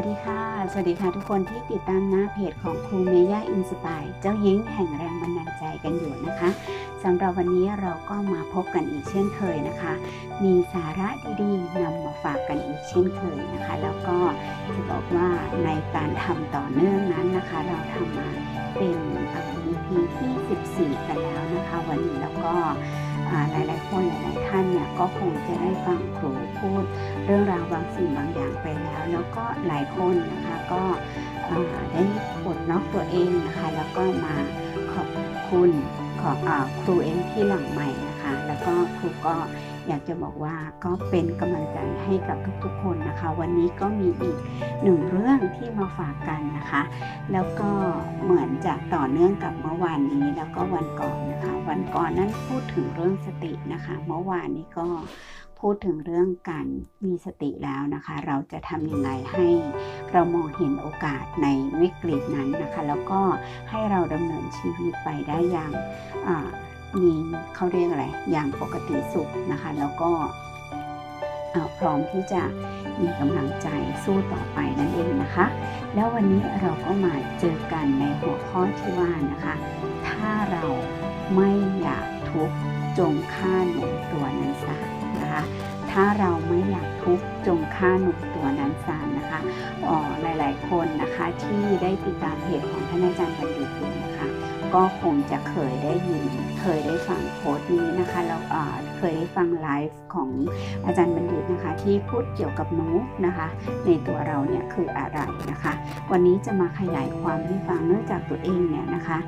วัสดีค่ะ สวัสดีค่ะทุกคนที่ติดตามหน้าเพจของครูเมย่าอินสปายเจ้าหญิงแห่งแรงบันดาลใจกันอยู่นะคะสำหรับวันนี้เราก็มาพบกันอีกเช่นเคยนะคะ มีสาระดีๆนำมาฝากกันอีกเช่นเคยนะคะ แล้วก็จะบอกว่าในการทำต่อเนื่องนั้นนะคะ เราทำมาเป็น EP ที่ 14 กันแล้วนะคะ วันนี้แล้วก็หลายๆคนหลายๆท่านเนี่ยก็คงจะได้ฟังครูพูดเรื่องราวบางสิ่งบางอย่างไปแล้ว แล้วก็หลายคนนะคะก็ได้ปลดน็อกตัวเองนะคะ แล้วก็มาขอบคุณ ขออครูเองที่หลังใหม่นะคะ แล้วก็ครูก็อยากจะบอกว่าก็เป็นกำลังใจให้กับทุกๆคนนะคะ วันนี้ก็มีอีกหนึ่งเรื่องที่มาฝากกันนะคะ แล้วก็เหมือนจะต่อเนื่องกับเมื่อวานนี้แล้วก็วันก่อนนะคะ วันก่อนนั้นพูดถึงเรื่องสตินะคะ เมื่อวานนี้ก็ พูดถึงเรื่องการมีสติแล้วนะคะ เราจะทำยังไงให้เรามองเห็นโอกาสในวิกฤตนั้นนะคะ แล้วก็ให้เราดำเนินชีวิตไปได้อย่างมีเขาเรียกอะไรอย่างปกติสุขนะคะ แล้วก็พร้อมที่จะมีกำลังใจสู้ต่อไปนั่นเองนะคะ แล้ววันนี้เราก็มาเจอกันในหัวข้อที่ว่านะคะ ถ้าเราไม่อยากทุกข์จงฆ่าหนุ่มตัวนั้นซะ นะคะ ถ้าเราไม่อยากทุกข์จงฆ่าหนุ่มตัวนั้นซะนะคะอ๋อหลาย ๆ คนนะคะที่ได้ติดตามเพจของท่านอาจารย์บัณฑิตอยู่นะคะ ก็คงจะเคยได้ยิน เคยได้ฟังโพสต์นี้นะคะแล้วเคยได้ฟังไลฟ์ของอาจารย์บัณฑิตนะคะ ที่พูดเกี่ยวกับนูนะคะ ในตัวเราเนี่ยคืออะไรนะคะ วันนี้จะมาขยายความให้ฟังเนื่องจากตัวเองเนี่ยนะคะ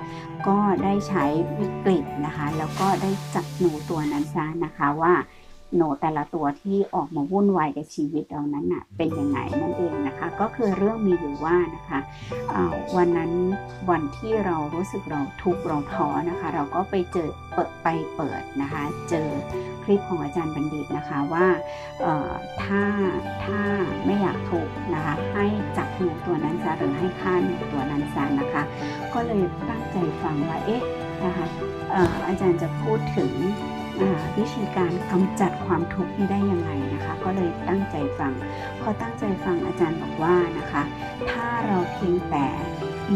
ก็ได้ใช้วิกฤตนะคะ แล้วก็ได้จับหนูตัวนั้นซะนะคะว่า หนูแต่ละตัวที่ออกมาวุ่นวายกับชีวิตเรานั้นน่ะเป็นยังไงนั่นเองนะคะ ก็คือเรื่องมีอยู่ว่านะคะวันนั้นวันที่เรารู้สึกเราทุกข์เราท้อนะคะ เราก็ไปเจอเปิดไปเปิดนะคะ เจอคลิปของอาจารย์บัณฑิตนะคะว่าถ้าถ้าไม่อยากถูกนะคะให้จับหนูตัวนั้นซะหรือให้ฆ่าหนูตัวนั้นซะนะคะ ก็เลยตั้งใจฟังว่าเอ๊ะนะคะอาจารย์จะพูดถึง วิธีการกำจัดความทุกข์นี้ได้ยังไงนะคะ ก็เลยตั้งใจฟัง พอตั้งใจฟังอาจารย์บอกว่านะคะ ถ้าเราเพียงแต่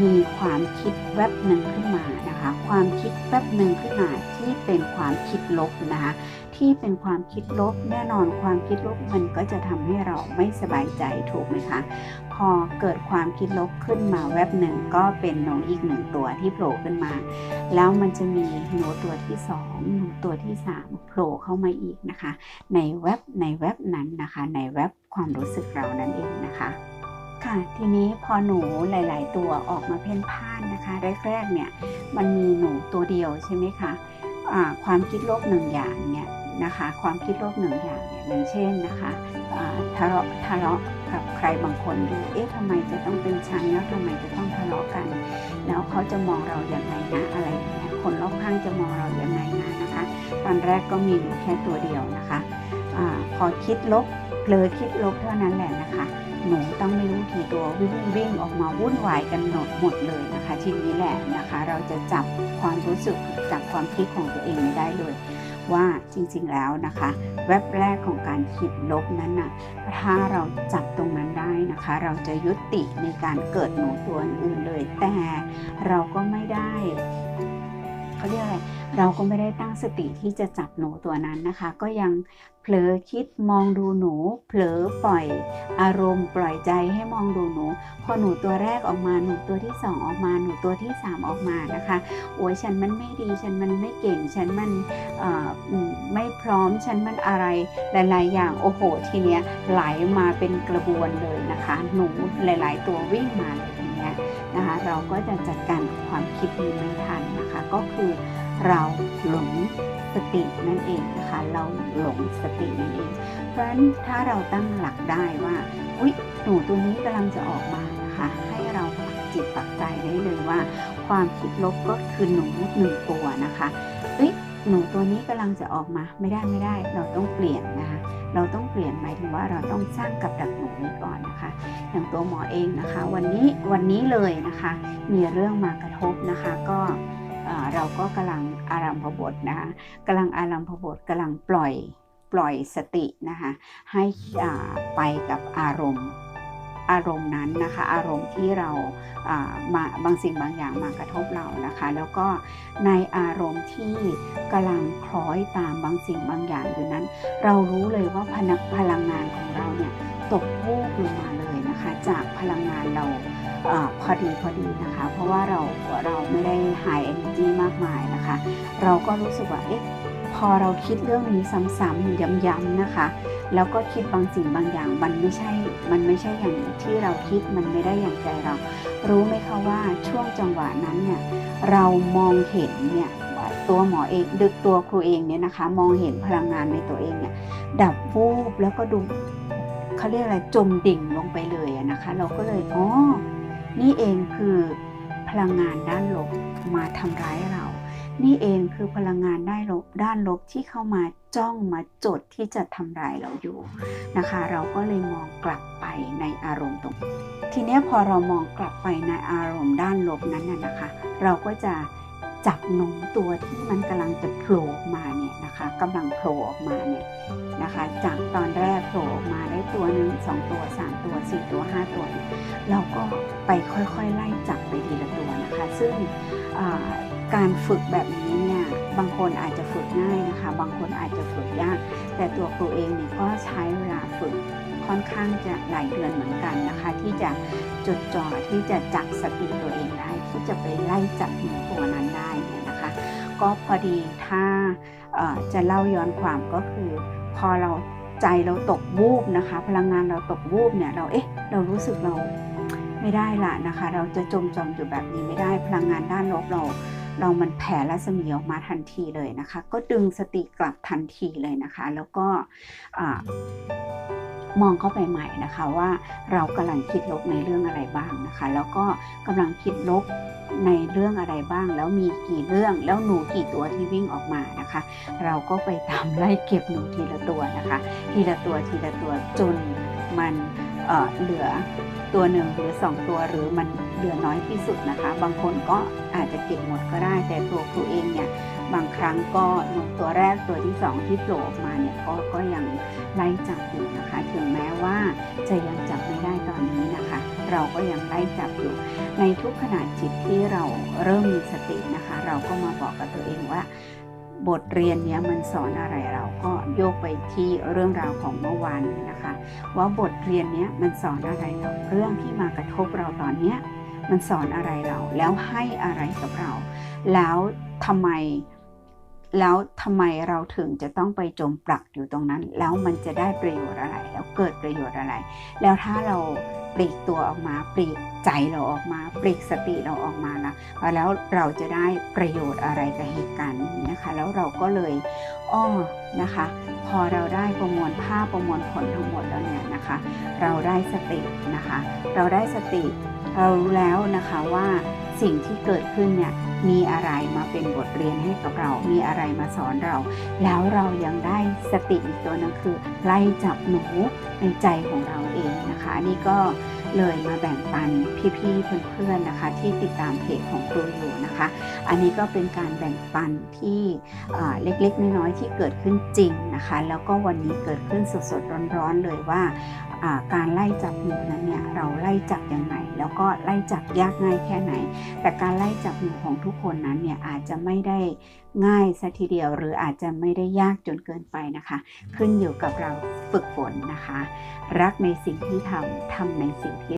มีความคิดแวบหนึ่งขึ้นมานะคะ ความคิดแวบหนึ่งขึ้นมาที่เป็นความคิดลบนะคะ ที่เป็นความคิดลบแน่นอนความคิดลบมันก็จะทำให้เราไม่สบายใจถูกไหมคะ พอเกิดความคิดลบขึ้นมาแวบหนึ่งก็เป็นหนูอีกหนึ่งตัวที่โผล่ขึ้นมา แล้วมันจะมีหนูตัวที่สองหนูตัวที่สามโผล่เข้ามาอีกนะคะ ในแวบในแวบนั้นนะคะ ในแวบความรู้สึกเรานั่นเองนะคะค่ะทีนี้พอหนูหลาย ๆ ตัวออกมาเพ่นพ่านนะคะแรกๆเนี่ยมันมีหนูตัวเดียวใช่ไหมคะอ่าความคิดลบหนึ่งอย่างเนี่ย นะคะ ความคิดลบหนึ่งอย่างเนี่ยอย่างเช่นนะคะทะเลาะทะเลาะกับใครบางคนดูเอ๊ะทำไมจะต้องเป็นฉันแล้วทำไมจะต้องทะเลาะกัน แล้วเขาจะมองเราอย่างไรนะอะไรอย่างเงี้ยคนรอบข้างจะมองเราอย่างไรนะนะคะ ตอนแรกก็มีอยู่แค่ตัวเดียวนะคะอพอคิดลบเลอคิดลบเท่านั้นแหละนะคะ หนูต้องไม่รู้กี่ตัววิ่งวิ่งออกมาวุ่นวายกันหมดหมดเลยนะคะ ทีนี้แหละนะคะ เราจะจับความรู้สึกจับความคิดของตัวเองไม่ได้เลย ว่าจริงๆแล้วนะคะ แวบแรกของการคิดลบนั้นน่ะถ้าเราจับตรงนั้นได้นะคะ เราจะยุติในการเกิดหนูตัวอื่นเลย แต่เราก็ไม่ได้เขาเรียกอะไร เราก็ไม่ได้ตั้งสติที่จะจับหนูตัวนั้นนะคะ ก็ยังเผลอคิดมองดูหนู เผลอปล่อยอารมณ์ปล่อยใจให้มองดูหนู พอหนูตัวแรกออกมาหนูตัวที่สองออกมาหนูตัวที่สามออกมานะคะโอ้ยฉันมันไม่ดีฉันมันไม่เก่งฉันมันไม่พร้อมฉันมันอะไรหลาย ๆ อย่างโอ้โหทีเนี้ยไหลมาเป็นกระบวนเลยนะคะ หนูหลาย ๆ ตัววิ่งมาเลยทีเนี้ยนะคะ เราก็จะจัดการความคิดนี้ไม่ทันนะคะ ก็คือ เราหลงสตินั่นเองนะคะ เราหลงสตินั่นเอง เพราะฉะนั้นถ้าเราตั้งหลักได้ว่าอุ๊ยหนูตัวนี้กำลังจะออกมานะคะ ให้เราปักจิตปักใจได้เลยว่า ความคิดลบก็คือหนูหนึ่งตัวนะคะเอ้ยหนูตัวนี้กำลังจะออกมาไม่ได้ไม่ได้ เราต้องเปลี่ยนนะคะเราต้องเปลี่ยนหมายถึงว่าเราต้องสร้างกับดักหนูไว้ก่อนนะคะ อย่างตัวหมอเองนะคะ วันนี้วันนี้เลยนะคะ มีเรื่องมากระทบนะคะ ก็ เราก็กำลังอารัมพบทนะคะกำลังอารัมพบทกำลังปล่อยปล่อยสตินะคะให้อ่าไปกับอารมณ์อารมณ์นั้นนะคะ อารมณ์ที่เราอ่ามาบางสิ่งบางอย่างมากระทบเรานะคะ แล้วก็ในอารมณ์ที่กำลังคล้อยตามบางสิ่งบางอย่างอยู่นั้น เรารู้เลยว่าพลังพลังงานของเราเนี่ยตกวูบลงมาเลยนะคะ จากพลังงานเรา อพอดีพอดีนะคะ เพราะว่าเราเราไม่ได้ high energy มากมายนะคะ เราก็รู้สึกว่าเอ๊ะพอเราคิดเรื่องนี้ซ้ำๆย้ำๆนะคะ แล้วก็คิดบางสิ่งบางอย่างมันไม่ใช่ มันไม่ใช่อย่างที่เราคิดมันไม่ได้อย่างใจเรา รู้ไหมคะว่าช่วงจังหวะนั้นเนี่ยเรามองเห็นเนี่ยตัวหมอเองดึกตัวครูเองเนี่ยนะคะ มองเห็นพลังงานในตัวเองเนี่ยดับวูบแล้วก็ดูเขาเรียกอะไรจมดิ่งลงไปเลยนะคะ เราก็เลยอ๋อ นี่เองคือพลังงานด้านลบมาทำร้ายเรา นี่เองคือพลังงานได้านลบด้านลบที่เข้ามาจ้องมาจดที่จะทำร้ายเราอยู่นะคะ เราก็เลยมองกลับไปในอารมณ์ตรงทีนี้พอเรามองกลับไปในอารมณ์ด้านลบนั้นน่ะนะคะ เราก็จะจับนูตัวที่มันกำลังจะโผล่ออกมาเนี่ยนะคะกำลังโผล่ออกมาเนี่ยนะคะ จากตอนแรกโผล่ออกมา ตัวหนึ่งสองตัวสามตัวสี่ตัวห้าตัว เราก็ไปค่อยๆ ไล่จับไปทีละตัวนะคะ ซึ่งการฝึกแบบนี้เนี่ยบางคนอาจจะฝึกง่ายนะคะ บางคนอาจจะฝึกยาก แต่ตัวครูเองเนี่ยก็ใช้เวลาฝึกค่อนข้างจะหลายเดือนเหมือนกันนะคะ ที่จะจดจ่อที่จะจับสติตัวเองได้ ที่จะไปไล่จับหนูตัวนั้นได้เนี่ยนะคะ ก็พอดีถ้าจะเล่าย้อนความก็คือพอเรา ใจเราตกวูบนะคะ พลังงานเราตกวูบเนี่ยเราเอ๊ะเรารู้สึกเราไม่ได้ละนะคะ เราจะจมจอมอยู่แบบนี้ไม่ได้ พลังงานด้านลบเรา เรามันแผ่รัศมีออกมาทันทีเลยนะคะ ก็ดึงสติกลับทันทีเลยนะคะ แล้วก็ มองเข้าไปใหม่นะคะว่าเรากำลังคิดลบในเรื่องอะไรบ้างนะคะ แล้วก็กำลังคิดลบในเรื่องอะไรบ้าง แล้วมีกี่เรื่องแล้วหนูกี่ตัวที่วิ่งออกมานะคะ เราก็ไปตามไล่เก็บหนูทีละตัวนะคะ ทีละตัวทีละตัวจนมัน เอ่อเหลือตัวหนึ่งหรือสองตัวหรือมันเหลือน้อยที่สุดนะคะ บางคนก็อาจจะเก็บหมดก็ได้ แต่ตัวครูเองเนี่ยบางครั้งก็หนูตัวแรกตัวที่สองที่โผล่ออกมาเนี่ยก็ก็ยังไล่จับอยู่นะคะ ถึงแม้ว่าจะยังจับไม่ได้ตอนนี้นะคะ เราก็ยังไล่จับอยู่ ในทุกขณะจิตที่เราเริ่มมีสตินะคะ เราก็มาบอกกับตัวเองว่า บทเรียนนี้มันสอนอะไรเราก็โยกไปที่เรื่องราวของเมื่อวานนะคะ ว่าบทเรียนนี้มันสอนอะไรเราเรื่องที่มากระทบเราตอนนี้มันสอนอะไรเรา แล้วให้อะไรกับเรา แล้วทำไมแล้วทำไมเราถึงจะต้องไปจมปลักอยู่ตรงนั้น แล้วมันจะได้ประโยชน์อะไร แล้วเกิดประโยชน์อะไร แล้วถ้าเรา ปลีกตัวออกมาปลีกใจเราออกมาปลีกสติเราออกมาละแล้วเราจะได้ประโยชน์อะไรกับเหตุการณ์นี้นะคะ แล้วเราก็เลยอ้อนะคะ พอเราได้ประมวลภาพประมวลผลทั้งหมดแล้วเนี่ยนะคะ เราได้สตินะคะ เราได้สติ เรารู้แล้วนะคะว่า สิ่งที่เกิดขึ้นเนี่ยมีอะไรมาเป็นบทเรียนให้กับเรา มีอะไรมาสอนเรา แล้วเรายังได้สติอีกตัวนึงคือ ไล่จับหนูในใจของเราเองนะคะอันนี่ก็เลยมาแบ่งปันพี่ๆเพื่อนๆนะคะ ที่ติดตามเพจของครูอยู่นะคะ อันนี้ก็เป็นการแบ่งปันที่เล็กๆน้อยๆที่เกิดขึ้นจริงนะคะ แล้วก็วันนี้เกิดขึ้นสดๆร้อนๆเลยว่า การไล่จับหนูนั้นเนี่ยเราไล่จับยังไงแล้วก็ไล่จับยากง่ายแค่ไหน แต่การไล่จับหนูของทุกคนนั้นเนี่ยอาจจะไม่ได้ง่ายซะทีเดียว หรืออาจจะไม่ได้ยากจนเกินไปนะคะ ขึ้นอยู่กับเราฝึกฝนนะคะ รักในสิ่งที่ทำทำในสิ่งที่